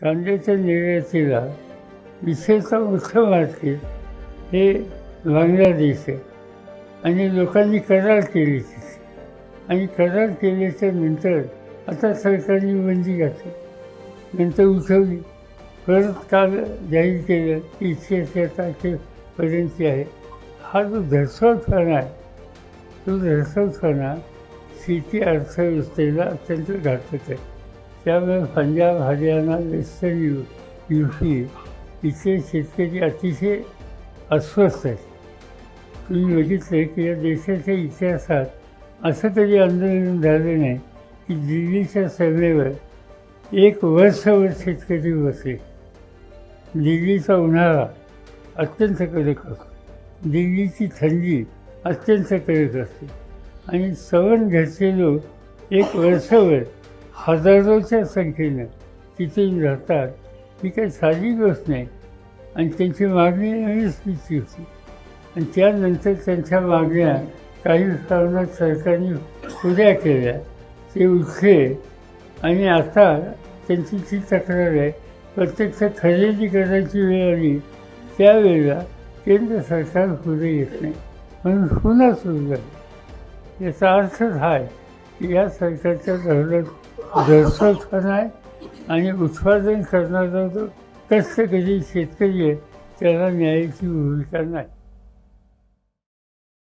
कांद्याच्या निर्यातीला विशेषतः मुख्य मार्केट हे बांगलादेश आहे. आणि लोकांनी करार केली तिथे. आणि करार केल्याच्यानंतर आता सरकारने बंदी घातली. नंतर उठवली. परत काल जाहीर केलं की इतक्याच्या तारखेपर्यंत आहे. हा जो धर्सवतपणा आहे तो धर्सवतपणा शेती अर्थव्यवस्थेला अत्यंत घातक आहे. त्यामुळे Punjab Haryana western U U P इथले शेतकरी अतिशय अस्वस्थ आहेत. तुम्ही बघितलं की या देशाच्या इतिहासात असं कधी आंदोलन झालं नाही की दिल्लीच्या सभेवर एक वर्षभर शेतकरी बसले. दिल्लीचा उन्हाळा अत्यंत कडक असतो. दिल्लीची थंडी अत्यंत कडक असते. आणि सवण घरचे लोक एक वर्षभर हजारोच्या संख्येनं तिथे राहतात. ही काही साधी गोष्ट नाही. आणि त्यांची मागणी नेहमीच तिची होती. आणि त्यानंतर त्यांच्या मागण्या काही प्रमाणात सरकारने पुऱ्या केल्या. ते उठले आणि आता त्यांची जी तक्रार आहे प्रत्यक्ष खरेदी करायची वेळ आली त्यावेळेला केंद्र सरकार पुढे येत नाही. म्हणून पुन्हा सुरू झालं. याचा अर्थच हा आहे की या सरकारच्या धोरणात दर्शवपणा आहे आणि उत्पादन करणारा जो कष्टकरी शेतकरी आहे त्याला न्यायाची भूमिका नाही.